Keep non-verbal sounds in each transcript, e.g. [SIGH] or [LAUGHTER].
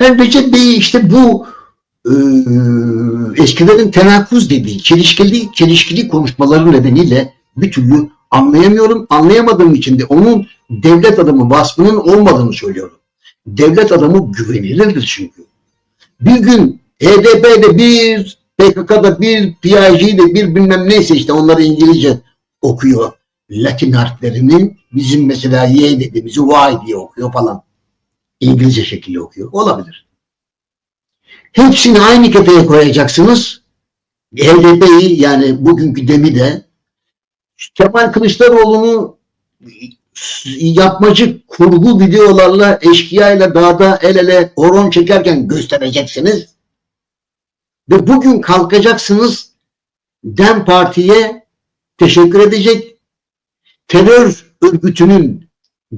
Ben Recep Bey'i işte bu e, eskilerin tenakkuz dediği çelişkili, çelişkili konuşmaları nedeniyle bir türlü anlayamıyorum. Anlayamadığım için de onun devlet adamı vasfının olmadığını söylüyorum. Devlet adamı güvenilirdir çünkü. Bir gün HDP'de bir, PKK'da bir, PIG'de bir bilmem neyse işte onları İngilizce okuyor. Latin harflerini bizim mesela Y dediğimizi Y diye okuyor falan. İngilizce şekilde okuyor. Olabilir. Hepsini aynı kefeye koyacaksınız. HDP'yi yani bugünkü demi de Kemal Kılıçdaroğlu'nu yapmacı kurgu videolarla eşkıyayla dağda el ele horon çekerken göstereceksiniz. Ve bugün kalkacaksınız DEM Parti'ye teşekkür edecek. Terör örgütünün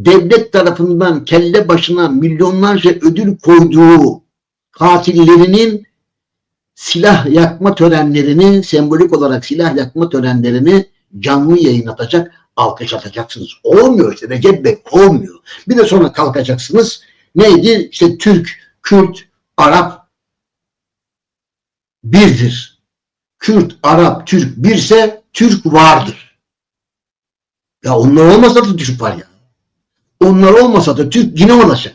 devlet tarafından kelle başına milyonlarca ödül koyduğu katillerinin silah yakma törenlerini, sembolik olarak silah yakma törenlerini canlı yayın atacak, alkış atacaksınız. Olmuyor işte Recep Bey, olmuyor. Bir de sonra kalkacaksınız. Neydi? İşte Türk, Kürt, Arap birdir. Kürt, Arap, Türk birse Türk vardır. Ya onlar olmasa da Türk var ya. Onlar olmasa da Türk yine olacak.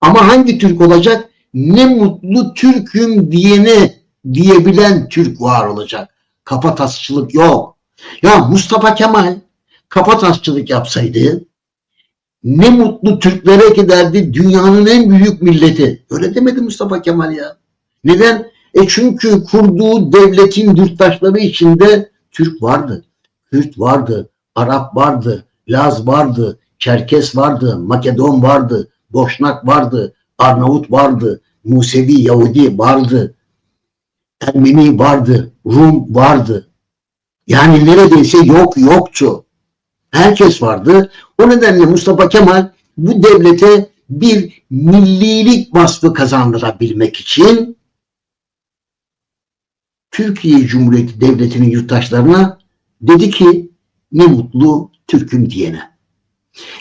Ama hangi Türk olacak? Ne mutlu Türk'üm diyene diyebilen Türk var olacak. Kafatasçılık yok. Ya Mustafa Kemal kafatasçılık yapsaydı ne mutlu Türklere giderdi dünyanın en büyük milleti. Öyle demedi Mustafa Kemal ya. Neden? E çünkü kurduğu devletin yurttaşları içinde Türk vardı. Kürt vardı. Arap vardı. Laz vardı. Çerkes vardı. Makedon vardı. Boşnak vardı. Arnavut vardı. Musevi Yahudi vardı. Ermeni vardı. Rum vardı. Yani neredeyse yok yoktu. Herkes vardı. O nedenle Mustafa Kemal bu devlete bir millilik vasfı kazandırabilmek için Türkiye Cumhuriyeti Devleti'nin yurttaşlarına dedi ki ne mutlu Türk'üm diyene.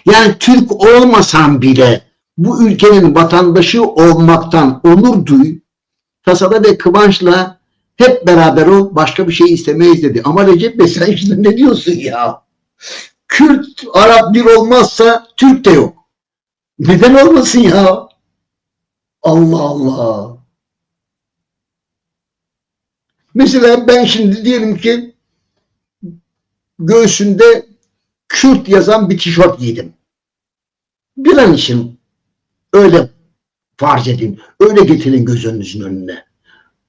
Yani Türk olmasan bile bu ülkenin vatandaşı olmaktan onur duy, tasada ve kıvançla hep beraber o başka bir şey istemeyiz dedi. Ama Recep Bey sen şimdi ne diyorsun ya? Kürt, Arap bir olmazsa Türk de yok. Neden olmasın ya? Allah Allah. Mesela ben şimdi diyelim ki göğsünde Kürt yazan bir tişört giydim. Bir an için öyle farz edin. Öyle getirin gözünüzün önüne.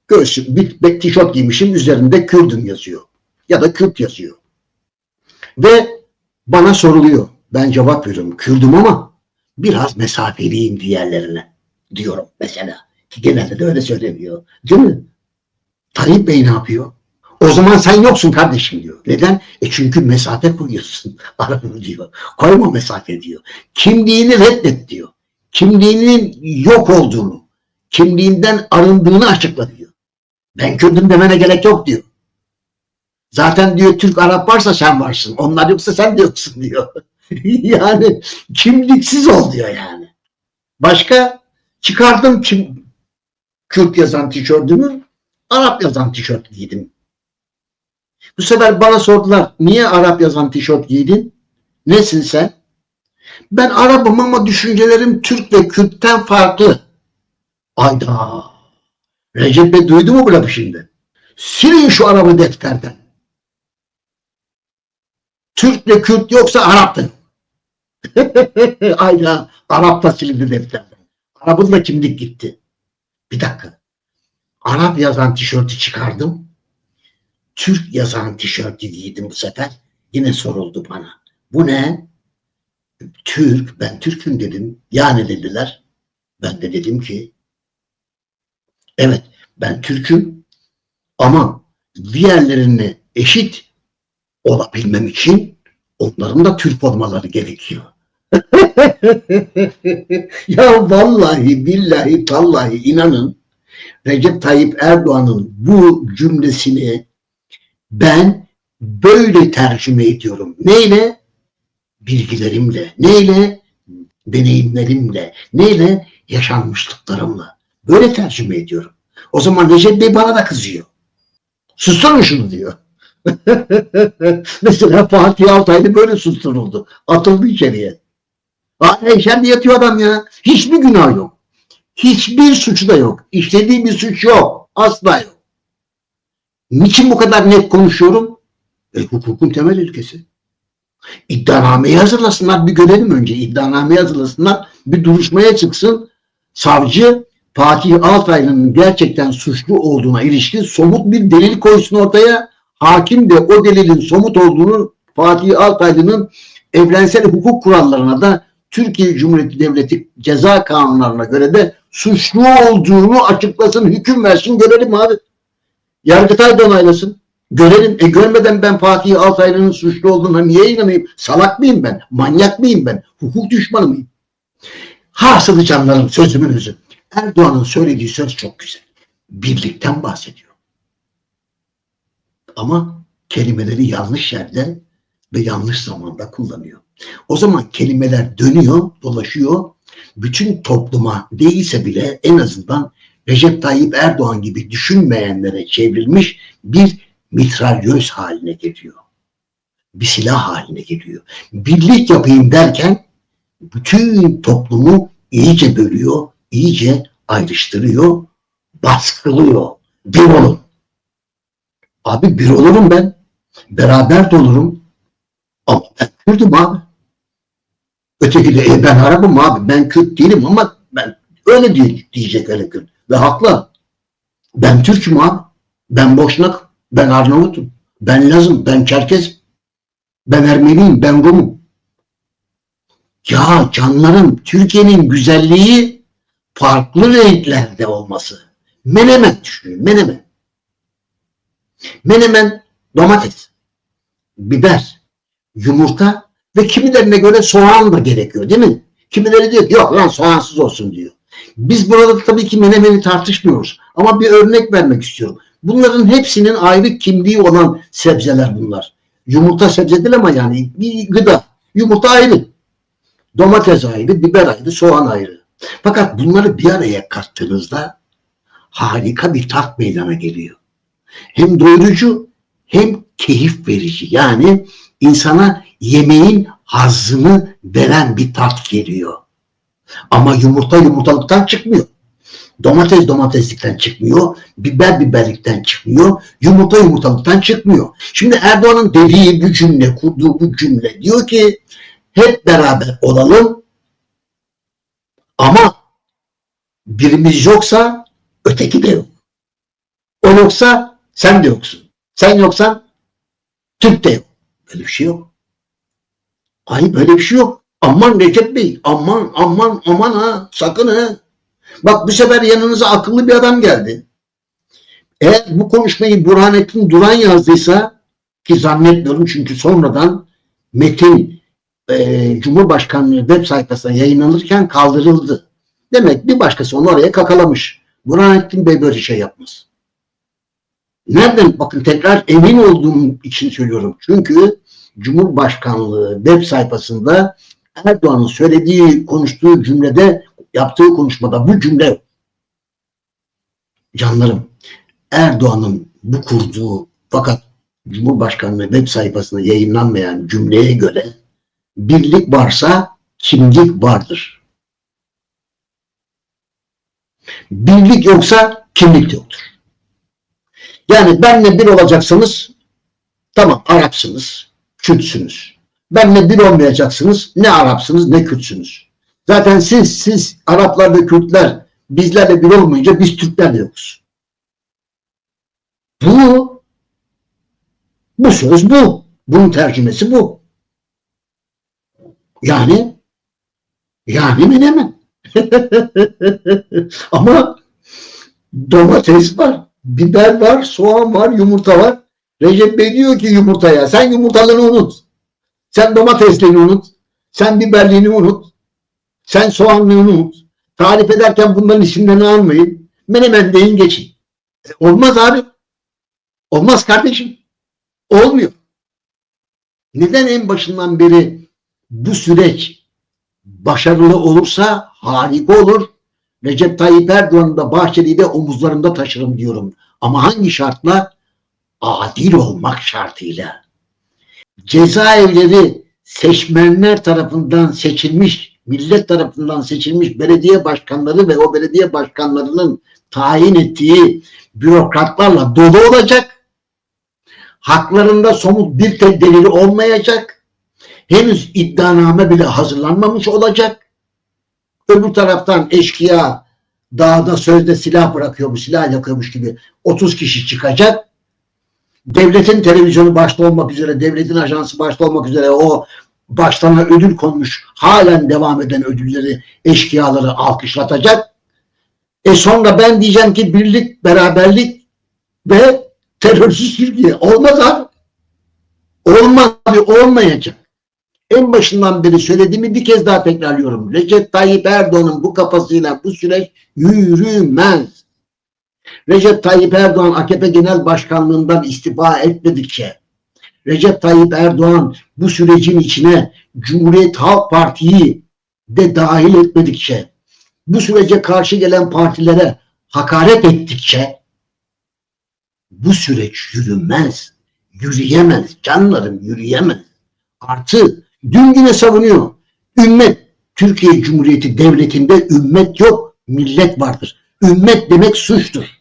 Göğsüm bir, bir tişört giymişim üzerinde Kürdüm yazıyor. Ya da Kürt yazıyor. Ve bana soruluyor. Ben cevap veriyorum. Kürdüm ama biraz mesafeliyim diğerlerine diyorum mesela. Ki genelde de öyle söyleniyor. Değil mi? Tayyip Bey ne yapıyor? O zaman sen yoksun kardeşim diyor. Neden? E çünkü mesafe koyuyorsun. [LAUGHS] Aranı diyor. Koyma mesafe diyor. Kimliğini reddet diyor. Kimliğinin yok olduğunu, kimliğinden arındığını açıkla diyor. Ben Kürdüm demene gerek yok diyor. Zaten diyor Türk Arap varsa sen varsın. Onlar yoksa sen de yoksun diyor. [LAUGHS] yani kimliksiz ol diyor yani. Başka çıkardım kim Kürt yazan tişörtümü Arap yazan tişört giydim. Bu sefer bana sordular niye Arap yazan tişört giydin? Nesin sen? Ben Arap'ım ama düşüncelerim Türk ve Kürt'ten farklı. Ayda. Recep Bey duydu mu bu lafı şimdi? Silin şu Arap'ı defterden. Türk ve Kürt yoksa Arap'tın. [LAUGHS] Ayda Arap da silindi defterden. Arap'ın da kimlik gitti. Bir dakika. Arap yazan tişörtü çıkardım. Türk yazan tişörtü giydim bu sefer. Yine soruldu bana. Bu ne? Türk, ben Türk'üm dedim. Yani dediler. Ben de dedim ki evet ben Türk'üm ama diğerlerine eşit olabilmem için onların da Türk olmaları gerekiyor. [LAUGHS] ya vallahi billahi tallahi inanın Recep Tayyip Erdoğan'ın bu cümlesini ben böyle tercüme ediyorum. Neyle? Bilgilerimle. Neyle? Deneyimlerimle. Neyle? yaşanmışlıklarımla. Böyle tercüme ediyorum. O zaman Recep Bey bana da kızıyor. Susturun şunu diyor. [LAUGHS] Mesela Fatih Altaylı böyle susturuldu. Atıldı içeriye. Hala içeride yatıyor adam ya. Hiçbir günah yok. Hiçbir suçu da yok. İşlediği bir suç yok. Asla yok. Niçin bu kadar net konuşuyorum? E, hukukun temel ülkesi. İddianameyi hazırlasınlar. Bir görelim önce. İddianameyi hazırlasınlar. Bir duruşmaya çıksın. Savcı Fatih Altaylı'nın gerçekten suçlu olduğuna ilişkin somut bir delil koysun ortaya. Hakim de o delilin somut olduğunu Fatih Altaylı'nın evrensel hukuk kurallarına da Türkiye Cumhuriyeti Devleti ceza kanunlarına göre de suçlu olduğunu açıklasın, hüküm versin, görelim abi. Yargıtay da onaylasın. Görelim. E görmeden ben Fatih Altaylı'nın suçlu olduğuna niye inanayım? Salak mıyım ben? Manyak mıyım ben? Hukuk düşmanı mıyım? Hasılı canlarım sözümün özü. Erdoğan'ın söylediği söz çok güzel. Birlikten bahsediyor. Ama kelimeleri yanlış yerde ve yanlış zamanda kullanıyor. O zaman kelimeler dönüyor, dolaşıyor. Bütün topluma değilse bile en azından Recep Tayyip Erdoğan gibi düşünmeyenlere çevrilmiş bir mitralyöz haline geliyor. Bir silah haline geliyor. Birlik yapayım derken bütün toplumu iyice bölüyor, iyice ayrıştırıyor, baskılıyor. Bir olun. Abi bir olurum ben. Beraber de olurum. Ama ben Kürt'üm abi. Öteki de e, ben Arap'ım abi. Ben Kürt değilim ama ben öyle diye, diyecek öyle Kürt. Ve haklı. Ben Türk'üm abi. Ben Boşnak. Ben Arnavut'um. Ben Lazım. Ben Çerkez. Ben Ermeniyim. Ben Rum'um. Ya canlarım Türkiye'nin güzelliği farklı renklerde olması. Menemen düşünün. Menemen. Menemen domates, biber, yumurta ve kimilerine göre soğan da gerekiyor değil mi? Kimileri diyor ki yok lan soğansız olsun diyor. Biz burada tabii ki menemeni tartışmıyoruz. Ama bir örnek vermek istiyorum. Bunların hepsinin ayrı kimliği olan sebzeler bunlar. Yumurta sebze değil ama yani bir gıda. Yumurta ayrı. Domates ayrı, biber ayrı, soğan ayrı. Fakat bunları bir araya kattığınızda harika bir tat meydana geliyor. Hem doyurucu hem keyif verici. Yani insana yemeğin hazzını veren bir tat geliyor. Ama yumurta yumurtalıktan çıkmıyor. Domates domateslikten çıkmıyor. Biber biberlikten çıkmıyor. Yumurta yumurtalıktan çıkmıyor. Şimdi Erdoğan'ın dediği bu cümle, kurduğu bu cümle diyor ki hep beraber olalım ama birimiz yoksa öteki de yok. O yoksa sen de yoksun. Sen yoksan Türk de yok. Böyle bir şey yok. Ay böyle bir şey yok. Aman Recep Bey, aman aman aman ha, sakın ha. Bak bu sefer yanınıza akıllı bir adam geldi. Eğer bu konuşmayı Burhanettin Duran yazdıysa ki zannetmiyorum çünkü sonradan metin e, Cumhurbaşkanlığı web sayfasına yayınlanırken kaldırıldı. Demek bir başkası onu oraya kakalamış. Burhanettin Bey böyle şey yapmaz. Nereden? Bakın tekrar emin olduğum için söylüyorum. Çünkü Cumhurbaşkanlığı web sayfasında Erdoğan'ın söylediği, konuştuğu cümlede, yaptığı konuşmada bu cümle. Canlarım, Erdoğan'ın bu kurduğu fakat Cumhurbaşkanlığı web sayfasında yayınlanmayan cümleye göre birlik varsa kimlik vardır. Birlik yoksa kimlik yoktur. Yani benle bir olacaksınız, tamam Arapsınız, Kürtsünüz. Benle bir olmayacaksınız, ne Arapsınız ne Kürtsünüz. Zaten siz, siz Araplar ve Kürtler bizlerle bir olmayınca biz Türkler de yokuz. Bu, bu söz bu. Bunun tercümesi bu. Yani, yani menemen. [LAUGHS] Ama domates var, biber var, soğan var, yumurta var. Recep Bey diyor ki yumurtaya sen yumurtalarını unut. Sen domateslerini unut. Sen biberliğini unut. Sen soğanlığını unut. Tarif ederken bunların isimlerini almayın. Menemen deyin geçin. E, olmaz abi. Olmaz kardeşim. Olmuyor. Neden en başından beri bu süreç başarılı olursa harika olur. Recep Tayyip Erdoğan'ı da Bahçeli'yi de omuzlarımda taşırım diyorum. Ama hangi şartla? Adil olmak şartıyla. Cezaevleri seçmenler tarafından seçilmiş, millet tarafından seçilmiş belediye başkanları ve o belediye başkanlarının tayin ettiği bürokratlarla dolu olacak. Haklarında somut bir tek delili olmayacak. Henüz iddianame bile hazırlanmamış olacak. Öbür taraftan eşkıya dağda sözde silah bırakıyormuş, silah yakıyormuş gibi 30 kişi çıkacak. Devletin televizyonu başta olmak üzere, devletin ajansı başta olmak üzere o başlarına ödül konmuş, halen devam eden ödülleri, eşkıyaları alkışlatacak. E sonra ben diyeceğim ki birlik, beraberlik ve terörsüz Türkiye. Olmaz abi. Olmaz abi, olmayacak. En başından beri söylediğimi bir kez daha tekrarlıyorum. Recep Tayyip Erdoğan'ın bu kafasıyla bu süreç yürümez. Recep Tayyip Erdoğan AKP Genel Başkanlığından istifa etmedikçe, Recep Tayyip Erdoğan bu sürecin içine Cumhuriyet Halk Parti'yi de dahil etmedikçe, bu sürece karşı gelen partilere hakaret ettikçe bu süreç yürümez. Yürüyemez. Canlarım yürüyemez. Artı dün yine savunuyor. Ümmet Türkiye Cumhuriyeti Devleti'nde ümmet yok. Millet vardır. Ümmet demek suçtur.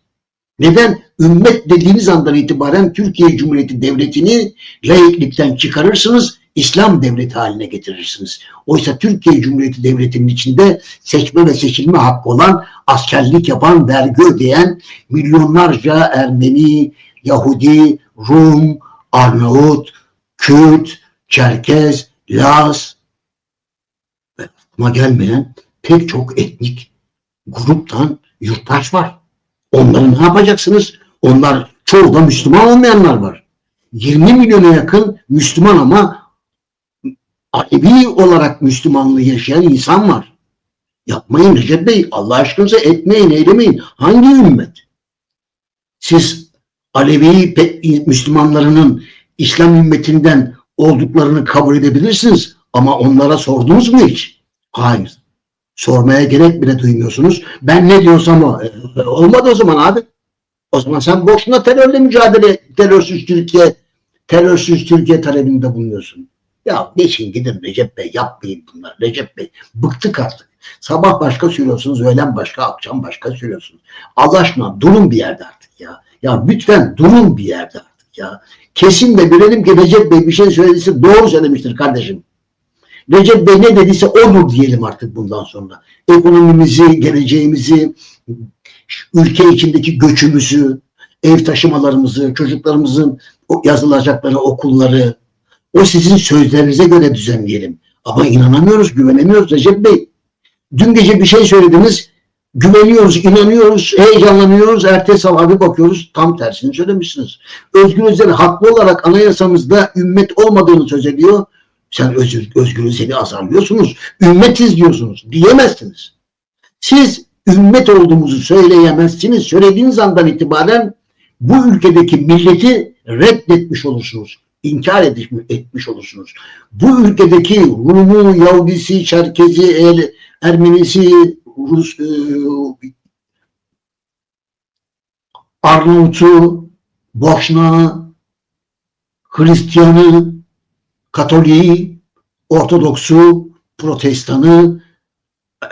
Neden? Ümmet dediğiniz andan itibaren Türkiye Cumhuriyeti Devleti'ni laiklikten çıkarırsınız, İslam devleti haline getirirsiniz. Oysa Türkiye Cumhuriyeti Devleti'nin içinde seçme ve seçilme hakkı olan, askerlik yapan, vergi ödeyen milyonlarca Ermeni, Yahudi, Rum, Arnavut, Kürt, Çerkez, Laz aklıma gelmeyen pek çok etnik gruptan yurttaş var. Onları ne yapacaksınız? Onlar çoğu da Müslüman olmayanlar var. 20 milyona yakın Müslüman ama Alevi olarak Müslümanlığı yaşayan insan var. Yapmayın Recep Bey. Allah aşkınıza etmeyin, eylemeyin. Hangi ümmet? Siz Alevi Müslümanlarının İslam ümmetinden olduklarını kabul edebilirsiniz. Ama onlara sordunuz mu hiç? Hayır. Sormaya gerek bile duymuyorsunuz. Ben ne diyorsam o. E, olmadı o zaman abi. O zaman sen boşuna terörle mücadele, terörsüz Türkiye, terörsüz Türkiye talebinde bulunuyorsun. Ya geçin gidin Recep Bey, yapmayın bunlar. Recep Bey, bıktık artık. Sabah başka söylüyorsunuz, öğlen başka, akşam başka söylüyorsunuz. Allah aşkına durun bir yerde artık ya. Ya lütfen durun bir yerde artık ya. Kesin de bilelim ki Recep Bey bir şey söylediyse doğru söylemiştir kardeşim. Recep Bey ne dediyse odur diyelim artık bundan sonra. Ekonomimizi, geleceğimizi, ülke içindeki göçümüzü, ev taşımalarımızı, çocuklarımızın yazılacakları okulları, o sizin sözlerinize göre düzenleyelim. Ama inanamıyoruz, güvenemiyoruz Recep Bey. Dün gece bir şey söylediniz, güveniyoruz, inanıyoruz, heyecanlanıyoruz. Ertesi sabah bir bakıyoruz, tam tersini söylemişsiniz. Özgür Özel haklı olarak anayasamızda ümmet olmadığını söz ediyor. Sen Özgür, Özgür Özel'i azarlıyorsunuz, ümmetiz diyorsunuz. Diyemezsiniz. Siz ümmet olduğumuzu söyleyemezsiniz. Söylediğiniz andan itibaren bu ülkedeki milleti reddetmiş olursunuz. İnkar etmiş, etmiş olursunuz. Bu ülkedeki Rumu, Yahudisi, Çerkezi, El, Ermenisi, Rus, e, Arnavut'u, Boşna, Hristiyanı, Katoliği, Ortodoksu, Protestanı,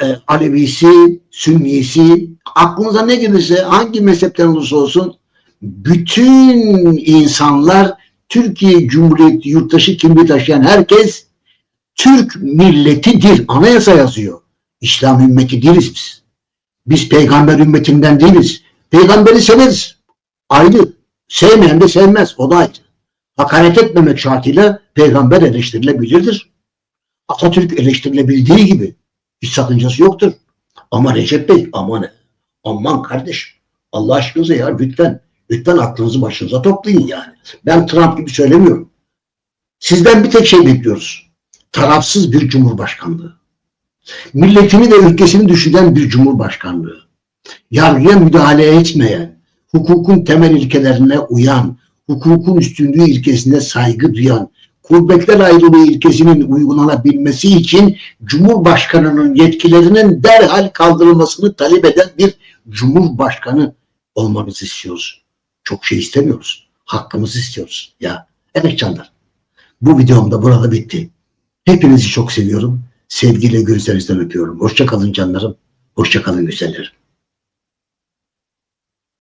e, Alevisi, Sünnisi, aklınıza ne gelirse hangi mezhepten olursa olsun bütün insanlar Türkiye Cumhuriyeti yurttaşı kimliği taşıyan herkes Türk milletidir. Anayasa yazıyor. İslam ümmeti değiliz biz. Biz peygamber ümmetinden değiliz. Peygamberi severiz. Ayrı. Sevmeyen de sevmez. O da ayrı. Hakaret etmemek şartıyla peygamber eleştirilebilirdir. Atatürk eleştirilebildiği gibi hiç sakıncası yoktur. Ama Recep Bey aman aman kardeş Allah aşkınıza ya lütfen lütfen aklınızı başınıza toplayın yani. Ben Trump gibi söylemiyorum. Sizden bir tek şey bekliyoruz. Tarafsız bir cumhurbaşkanlığı. Milletini ve ülkesini düşünen bir cumhurbaşkanlığı. Yargıya müdahale etmeyen, hukukun temel ilkelerine uyan, hukukun üstünlüğü ilkesine saygı duyan, kuvvetler ayrılığı ilkesinin uygulanabilmesi için Cumhurbaşkanı'nın yetkilerinin derhal kaldırılmasını talep eden bir Cumhurbaşkanı olmamızı istiyoruz. Çok şey istemiyoruz. Hakkımızı istiyoruz. Ya evet canlar. Bu videom da burada bitti. Hepinizi çok seviyorum. Sevgiyle gözlerinizden öpüyorum. Hoşça kalın canlarım. Hoşça kalın güzellerim.